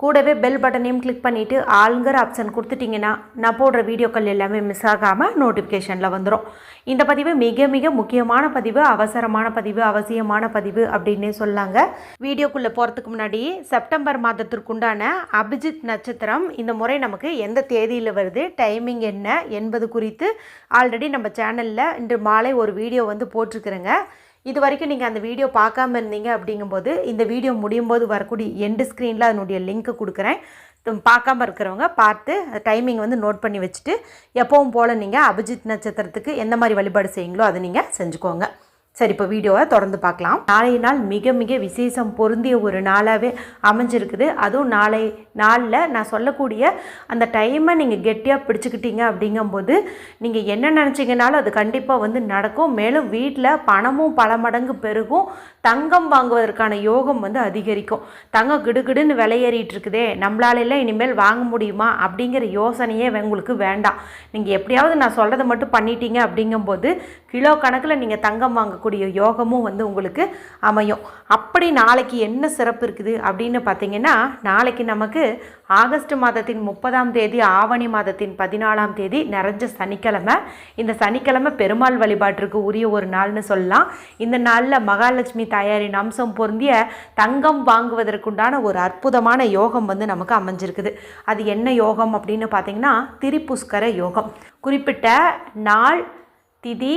கூடவே பெல் பட்டனையும் கிளிக் பண்ணிவிட்டு ஆளுங்கிற ஆப்ஷன் கொடுத்துட்டிங்கன்னா நான் போடுற வீடியோக்கள் எல்லாமே மிஸ் ஆகாமல் நோட்டிஃபிகேஷனில் வந்துடும் இந்த பதிவு மிக மிக முக்கியமான பதிவு அவசரமான பதிவு அவசியமான பதிவு அப்படின்னே சொல்லாங்க. வீடியோக்குள்ளே போகிறதுக்கு முன்னாடி செப்டம்பர் மாதத்திற்குண்டான அபிஜித் நட்சத்திரம் இந்த முறை நமக்கு எந்த தேதியில் வருது டைமிங் என்ன என்பது குறித்து ஆல்ரெடி நம்ம சேனலில் இன்று மாலை ஒரு வீடியோ வந்து போட்டிருக்கிறேங்க. இது வரைக்கும் நீங்கள் அந்த வீடியோ பார்க்காம இருந்தீங்க அப்படிங்கும்போது இந்த வீடியோ முடியும் போது வரக்கூடிய எண்டு ஸ்க்ரீனில் அதனுடைய லிங்க்கு கொடுக்குறேன். பார்க்காம இருக்கிறவங்க பார்த்து டைமிங் வந்து நோட் பண்ணி வச்சுட்டு எப்பவும் போல் நீங்கள் அபிஜித் நட்சத்திரத்துக்கு எந்த மாதிரி வழிபாடு செய்யுங்களோ அதை நீங்கள் செஞ்சுக்கோங்க. சரி இப்போ வீடியோவை தொடர்ந்து பார்க்கலாம். நாளைய நாள் மிக மிக விசேஷம் பொருந்திய ஒரு நாளாகவே அமைஞ்சிருக்குது. அதுவும் நாளை நாளில் நான் சொல்லக்கூடிய அந்த டைமை நீங்கள் கெட்டியாக பிடிச்சிக்கிட்டீங்க அப்படிங்கும்போது நீங்கள் என்ன நினச்சிங்கனாலும் அது கண்டிப்பாக வந்து நடக்கும். மேலும் வீட்டில் பணமும் பல மடங்கு பெருகும். தங்கம் வாங்குவதற்கான யோகம் வந்து அதிகரிக்கும். தங்கம் கிடுகிடுன்னு விலையேறிட்டு இருக்குதே நம்மளாலெல்லாம் இனிமேல் வாங்க முடியுமா அப்படிங்கிற யோசனையே உங்களுக்கு வேண்டாம். நீங்கள் எப்படியாவது நான் சொல்கிறத மட்டும் பண்ணிட்டீங்க அப்படிங்கும்போது கிலோ கணக்கில் நீங்கள் தங்கம் வாங்கக்கூடிய யோகமும் வந்து உங்களுக்கு அமையும். அப்படி நாளைக்கு என்ன சிறப்பு இருக்குது அப்படின்னு பார்த்தீங்கன்னா நாளைக்கு நமக்கு ஆகஸ்ட் மாதத்தின் முப்பதாம் தேதி ஆவணி மாதத்தின் பதினாலாம் தேதி நிறைஞ்ச சனிக்கிழமை. இந்த சனிக்கிழமை பெருமாள் வழிபாட்டிற்கு உரிய ஒரு நாள்னு சொல்லலாம். இந்த நாளில் மகாலட்சுமி தாயாரின் அம்சம் பொருந்திய தங்கம் வாங்குவதற்குண்டான ஒரு அற்புதமான யோகம் வந்து நமக்கு அமைஞ்சிருக்குது. அது என்ன யோகம் அப்படின்னு பார்த்தீங்கன்னா திரிபுஷ்கர யோகம். குறிப்பிட்ட நாள் திதி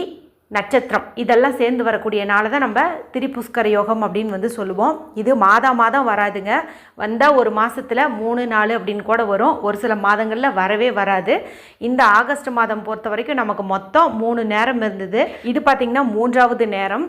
நட்சத்திரம். இதெல்லாம் சேர்ந்து வரக்கூடிய நாளை தான் நம்ம திரிபுஷ்கர யோகம் அப்படின்னு வந்து சொல்லுவோம். இது மாதா மாதம் வராதுங்க. வந்தால் ஒரு மாதத்தில் மூணு நாலு அப்படின்னு கூட வரும். ஒரு சில மாதங்களில் வரவே வராது. இந்த ஆகஸ்ட் மாதம் பொறுத்த வரைக்கும் நமக்கு மொத்தம் மூணு நேரம் இருந்தது. இது பார்த்திங்கன்னா மூன்றாவது நேரம்.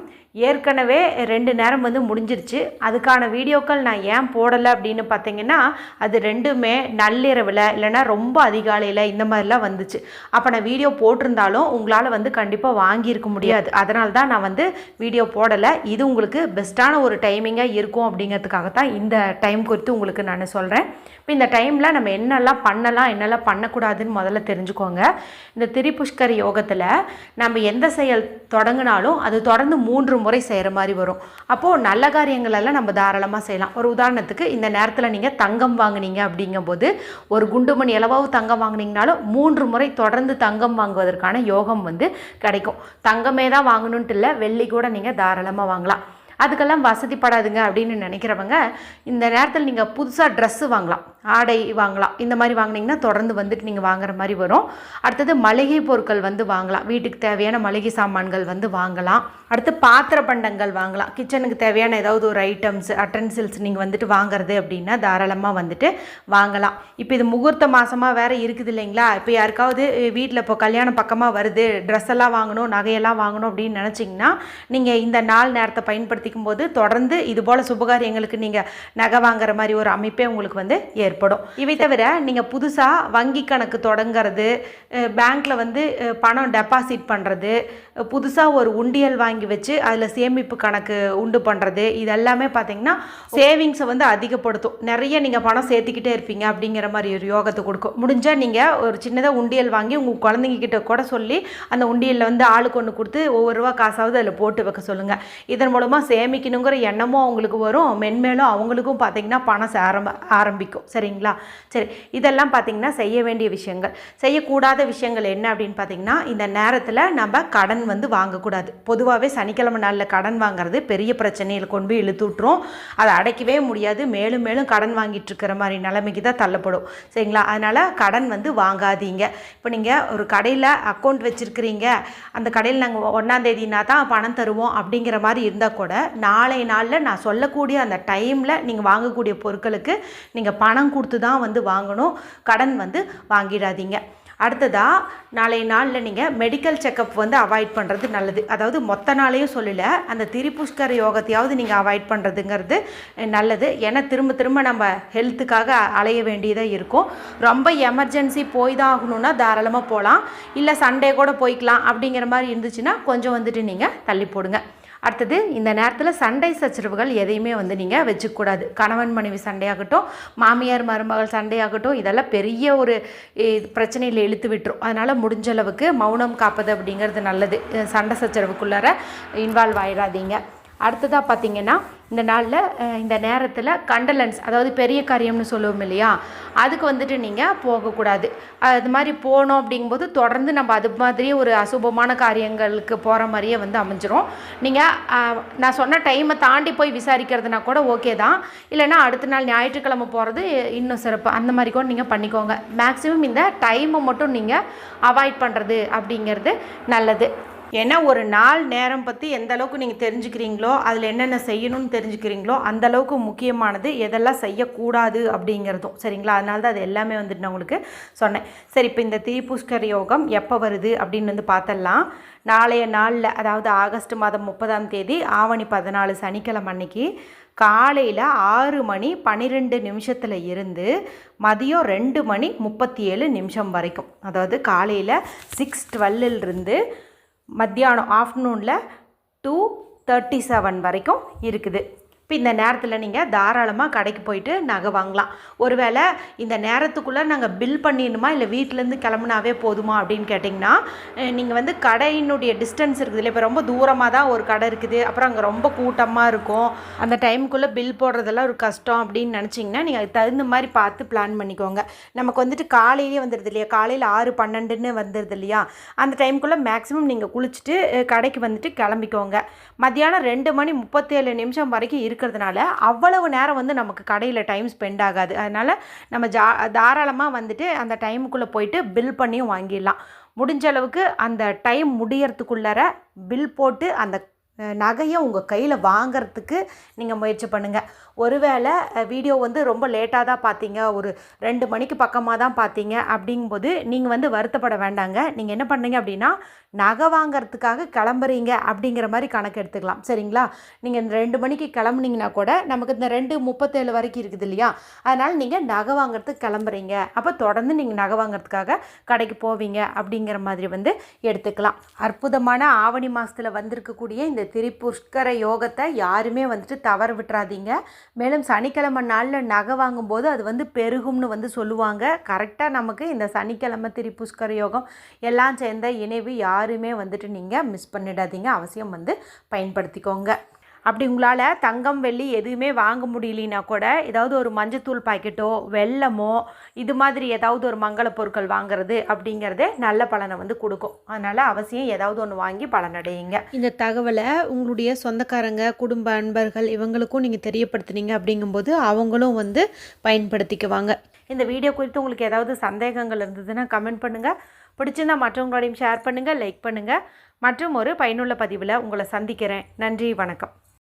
ஏற்கனவே ரெண்டு நேரம் வந்து முடிஞ்சிருச்சு. அதுக்கான வீடியோக்கள் நான் ஏன் போடலை அப்படின்னு பார்த்தீங்கன்னா அது ரெண்டுமே நள்ளிரவில் இல்லைன்னா ரொம்ப அதிகாலையில் இந்த மாதிரிலாம் வந்துச்சு. அப்போ நான் வீடியோ போட்டிருந்தாலும் உங்களால் வந்து கண்டிப்பாக வாங்கியிருக்க முடியாது. அதனால தான் நான் வந்து வீடியோ போடலை. இது உங்களுக்கு பெஸ்ட்டான ஒரு டைமிங்காக இருக்கும் அப்படிங்கிறதுக்காக தான் இந்த டைம் குறித்து உங்களுக்கு நான் சொல்கிறேன் இப்போ இந்த டைமில் நம்ம என்னெல்லாம் பண்ணலாம் என்னெல்லாம் பண்ணக்கூடாதுன்னு முதல்ல தெரிஞ்சுக்கோங்க. இந்த திரிபுஷ்கர் யோகத்தில் நம்ம எந்த செயல் தொடங்கினாலும் அது தொடர்ந்து மூன்று முறை செய்கிற மாதிரி வரும். அப்போது நல்ல காரியங்கள் எல்லாம் நம்ம தாராளமாக செய்யலாம். ஒரு உதாரணத்துக்கு இந்த நேரத்தில் நீங்கள் தங்கம் வாங்குனீங்க அப்படிங்கும்போது ஒரு குண்டுமணி அளவாவது தங்கம் வாங்குனீங்கனாலும் மூன்று முறை தொடர்ந்து தங்கம் வாங்குவதற்கான யோகம் வந்து கிடைக்கும். தங்கமே தான் வாங்கணுன்ட்டு இல்லை வெள்ளி கூட நீங்கள் தாராளமாக வாங்கலாம். அதுக்கெல்லாம் வசதிப்படாதுங்க அப்படின்னு நினைக்கிறவங்க இந்த நேரத்தில் நீங்கள் புதுசாக ட்ரெஸ்ஸு வாங்கலாம். ஆடை வாங்கலாம். இந்த மாதிரி வாங்குனீங்கன்னா தொடர்ந்து வந்துட்டு நீங்கள் வாங்குற மாதிரி வரும். அடுத்தது மளிகை பொருட்கள் வந்து வாங்கலாம். வீட்டுக்கு தேவையான மளிகை சாமான்கள் வந்து வாங்கலாம். அடுத்து பாத்திர பண்டங்கள் வாங்கலாம். கிச்சனுக்கு தேவையான ஏதாவது ஒரு ஐட்டம்ஸ் அட்டன்சில்ஸ் நீங்கள் வந்துட்டு வாங்குறது அப்படின்னா தாராளமாக வந்துட்டு வாங்கலாம். இப்போ இது முகூர்த்த மாதமாக வேறு இருக்குது இல்லைங்களா? இப்போ யாருக்காவது வீட்டில் இப்போ கல்யாணம் பக்கமாக வருது ட்ரெஸ் எல்லாம் வாங்கணும் நகையெல்லாம் வாங்கணும் அப்படின்னு நினச்சிங்கன்னா நீங்கள் இந்த நாள் நேரத்தை பயன்படுத்திக்கும் போது தொடர்ந்து இது போல் சுபகாரியங்களுக்கு நீங்கள் நகை வாங்குற மாதிரி ஒரு அமைப்பே உங்களுக்கு வந்து ஏற்படும். ஏற்படும். இவை தவிர நீங்கள் புதுசாக வங்கி கணக்கு தொடங்குறது பேங்க்கில் வந்து பணம் டெபாசிட் பண்ணுறது புதுசாக ஒரு உண்டியல் வாங்கி வச்சு அதில் சேமிப்பு கணக்கு உண்டு பண்ணுறது இதெல்லாமே பார்த்தீங்கன்னா சேவிங்ஸை வந்து அதிகப்படுத்தும். நிறைய நீங்கள் பணம் சேர்த்துக்கிட்டே இருப்பீங்க அப்படிங்கிற மாதிரி ஒரு யோகத்தை கொடுக்கும். முடிஞ்சால் நீங்கள் ஒரு சின்னதாக உண்டியல் வாங்கி உங்கள் குழந்தைங்கக்கிட்ட கூட சொல்லி அந்த உண்டியலில் வந்து ஆளுக்கு ஒன்று கொடுத்து ஒவ்வொரு ரூபா காசாவது அதில் போட்டு வைக்க சொல்லுங்கள் இதன் மூலமாக சேமிக்கணுங்கிற எண்ணமும் அவங்களுக்கு வரும். மென்மேலும் அவங்களுக்கும் பார்த்தீங்கன்னா பணம் சேர ஆரம்பிக்கும். சரிங்களா? சரி இதெல்லாம் பார்த்தீங்கன்னா செய்ய வேண்டிய விஷயங்கள். செய்யக்கூடாத விஷயங்கள் என்ன அப்படின்னு பார்த்தீங்கன்னா இந்த நேரத்தில் நம்ம கடன் வந்து வாங்கக்கூடாது. பொதுவாகவே சனிக்கிழமை நாளில் கடன் வாங்குறது பெரிய பிரச்சனையில் கொண்டு போய் இழுத்து விட்டுரும். அதை அடைக்கவே முடியாது. மேலும் மேலும் கடன் வாங்கிட்டு இருக்கிற மாதிரி நிலைமைக்கு தான் தள்ளப்படும். சரிங்களா? அதனால் கடன் வந்து வாங்காதீங்க. இப்போ நீங்கள் ஒரு கடையில் அக்கௌண்ட் வச்சுருக்கிறீங்க. அந்த கடையில் நாங்கள் ஒன்றாந்தேதினா தான் பணம் தருவோம் அப்படிங்கிற மாதிரி இருந்தால் கூட நாளை நாளில் நான் சொல்லக்கூடிய அந்த டைமில் நீங்கள் வாங்கக்கூடிய பொருட்களுக்கு நீங்கள் பணம் கொடுத்து தான் வந்து வாங்கணும். கடன் வந்து வாங்கிடாதீங்க. அடுத்ததாக நாளைய நாளில் நீங்கள் மெடிக்கல் செக்கப் வந்து அவாய்ட் பண்ணுறது நல்லது. அதாவது மொத்த நாளையும் சொல்லலை அந்த திரிபுஷ்கர யோகத்தையாவது நீங்கள் அவாய்ட் பண்ணுறதுங்கிறது நல்லது. ஏன்னா திரும்ப திரும்ப நம்ம ஹெல்த்துக்காக அலைய வேண்டியதாக இருக்கும். ரொம்ப எமர்ஜென்சி போய் தான் ஆகணும்னா தாராளமாக போகலாம் இல்லை சண்டே கூட போய்க்கலாம் அப்படிங்கிற மாதிரி இருந்துச்சுன்னா கொஞ்சம் வந்துட்டு நீங்கள் தள்ளி போடுங்க. அடுத்தது இந்த நேரத்தில் சண்டை சச்சரவுகள் எதையுமே வந்து நீங்கள் வச்சுக்கூடாது. கணவன் மனைவி சண்டையாகட்டும் மாமியார் மருமகள் சண்டையாகட்டும் இதெல்லாம் பெரிய ஒரு பிரச்சனையில் இழுத்து விட்டுரும். அதனால் முடிஞ்ச அளவுக்கு மௌனம் காப்பது அப்படிங்கிறது நல்லது. சண்டை சச்சரவுக்குள்ளார இன்வால்வ் ஆயிடாதீங்க. அடுத்ததாக பார்த்தீங்கன்னா இந்த நாளில் இந்த நேரத்தில் கண்டலன்ஸ் அதாவது பெரிய காரியம்னு சொல்லுவோம் இல்லையா? அதுக்கு வந்துட்டு நீங்கள் போகக்கூடாது. அது மாதிரி போனோம் அப்படிங்கும்போது தொடர்ந்து நம்ம அது மாதிரியே ஒரு அசுபமான காரியங்களுக்கு போகிற மாதிரியே வந்து அமைஞ்சிரும். நீங்கள் நான் சொன்ன டைமை தாண்டி போய் விசாரிக்கிறதுனா கூட ஓகே தான். இல்லைன்னா அடுத்த நாள் ஞாயிற்றுக்கிழமை போகிறது இன்னும் சிறப்பு. அந்த மாதிரி கூட நீங்கள் பண்ணிக்கோங்க. மேக்ஸிமம் இந்த டைமை மட்டும் நீங்கள் அவாய்ட் பண்ணுறது அப்படிங்கிறது நல்லது. ஏன்னா ஒரு நாள் நேரம் பற்றி எந்த அளவுக்கு நீங்கள் தெரிஞ்சுக்கிறீங்களோ அதில் என்னென்ன செய்யணும்னு தெரிஞ்சுக்கிறீங்களோ அந்த அளவுக்கு முக்கியமானது எதெல்லாம் செய்யக்கூடாது அப்படிங்கிறதும். சரிங்களா? அதனால தான் அது எல்லாமே வந்துட்டு நான் உங்களுக்கு சொன்னேன். சரி இப்போ இந்த திரிபுஷ்கர் யோகம் எப்போ வருது அப்படின்னு வந்து பார்த்தலாம் நாளைய நாளில் அதாவது ஆகஸ்ட் மாதம் முப்பதாம் தேதி ஆவணி பதினாலு சனிக்கிழமை அன்னைக்கு காலையில் ஆறு மணி பன்னிரெண்டு நிமிஷத்தில் இருந்து மதியம் ரெண்டு மணி முப்பத்தி ஏழு நிமிஷம் வரைக்கும். அதாவது காலையில் சிக்ஸ் இருந்து மத்தியானம் ஆஃப்டர்நூனில் டூ தேர்ட்டி செவன் வரைக்கும் இருக்குது. இப்போ இந்த நேரத்தில் நீங்கள் தாராளமாக கடைக்கு போயிட்டு நகை வாங்கலாம். ஒருவேளை இந்த நேரத்துக்குள்ளே நாங்கள் பில் பண்ணிடணுமா? இல்லை வீட்டிலேருந்து கிளம்புனாவே போதுமா? அப்படின்னு கேட்டிங்கன்னா நீங்கள் வந்து கடையினுடைய டிஸ்டன்ஸ் இருக்குது இல்லை இப்போ ரொம்ப தூரமாக தான் ஒரு கடை இருக்குது. அப்புறம் அங்கே ரொம்ப கூட்டமாக இருக்கும். அந்த டைமுக்குள்ளே பில் போடுறதெல்லாம் ஒரு கஷ்டம் அப்படின்னு நினச்சிங்கன்னா நீங்கள் அதுக்கு தகுந்த மாதிரி பார்த்து பிளான் பண்ணிக்கோங்க. நமக்கு வந்துட்டு காலையிலே வந்துடுது இல்லையா? காலையில் ஆறு பன்னெண்டுன்னு வந்துடுது இல்லையா? அந்த டைமுக்குள்ளே மேக்ஸிமம் நீங்கள் குளிச்சுட்டு கடைக்கு வந்துட்டு கிளம்பிக்கோங்க. மத்தியானம் ரெண்டு மணி முப்பத்தேழு நிமிஷம் வரைக்கும் இருக்கு இருக்கிறதுனால அவ்வளவு நேரம் வந்து நமக்கு கடையில் டைம் ஸ்பெண்ட் ஆகாது. அதனால் நம்ம ஜா தாராளமாக வந்துட்டு அந்த டைமுக்குள்ளே போயிட்டு பில் பண்ணியும் வாங்கிடலாம். முடிஞ்ச அளவுக்கு அந்த டைம் முடியறதுக்குள்ளார பில் போட்டு அந்த நகையை உங்கள் கையில் வாங்கிறதுக்கு நீங்கள் முயற்சி பண்ணுங்கள் ஒருவேளை வீடியோ வந்து ரொம்ப லேட்டாக தான் பார்த்தீங்க ஒரு ரெண்டு மணிக்கு பக்கமாக தான் பார்த்தீங்க அப்படிங்கும்போது நீங்கள் வந்து வருத்தப்பட வேண்டாங்க. நீங்கள் என்ன பண்ணீங்க அப்படின்னா நகை வாங்குறதுக்காக கிளம்புறீங்க அப்படிங்கிற மாதிரி கணக்கு எடுத்துக்கலாம். சரிங்களா? நீங்கள் இந்த ரெண்டு மணிக்கு கிளம்புனீங்கன்னா கூட நமக்கு இந்த ரெண்டு முப்பத்தேழு வரைக்கும் இருக்குது இல்லையா? அதனால் நீங்கள் நகை வாங்குறதுக்கு கிளம்புறீங்க. அப்போ தொடர்ந்து நீங்கள் நகை வாங்குறதுக்காக கடைக்கு போவீங்க அப்படிங்கிற மாதிரி வந்து எடுத்துக்கலாம். அற்புதமான ஆவணி மாதத்தில் வந்திருக்கக்கூடிய இந்த திரிபுஷ்கர யோகத்தை யாருமே வந்துட்டு தவற விட்டுறாதீங்க. மேலும் சனிக்கிழமை நாளில் நகை வாங்கும்போது அது வந்து பெருகும்னு வந்து சொல்லுவாங்க. கரெக்டாக நமக்கு இந்த சனிக்கிழமை திரிபுஷ்கர யோகம் எல்லாம் சேர்ந்த இணைவு யாருமே வந்துட்டு நீங்கள் மிஸ் பண்ணிடாதீங்க. அவசியம் வந்து பயன்படுத்திக்கோங்க. அப்படி உங்களால் தங்கம் வெள்ளி எதுவுமே வாங்க முடியலனா கூட ஏதாவது ஒரு மஞ்சத்தூள் பாக்கெட்டோ வெல்லமோ இது மாதிரி ஏதாவது ஒரு மங்கள பொருட்கள் வாங்குறது அப்படிங்கிறதே நல்ல பலனை வந்து கொடுக்கும். அதனால் அவசியம் ஏதாவது ஒன்று வாங்கி பலனடையுங்க இந்த தகவலை உங்களுடைய சொந்தக்காரங்க குடும்ப அன்பர்கள் இவங்களுக்கும் நீங்கள் தெரியப்படுத்துனீங்க அப்படிங்கும்போது அவங்களும் வந்து பயன்படுத்திக்குவாங்க. இந்த வீடியோ குறித்து உங்களுக்கு ஏதாவது சந்தேகங்கள் இருந்ததுன்னா கமெண்ட் பண்ணுங்கள் பிடிச்சிருந்தா மற்றவங்களோடையும் ஷேர் பண்ணுங்கள் லைக் பண்ணுங்கள் மற்றும் ஒரு பயனுள்ள பதிவில் உங்களை சந்திக்கிறேன். நன்றி வணக்கம்.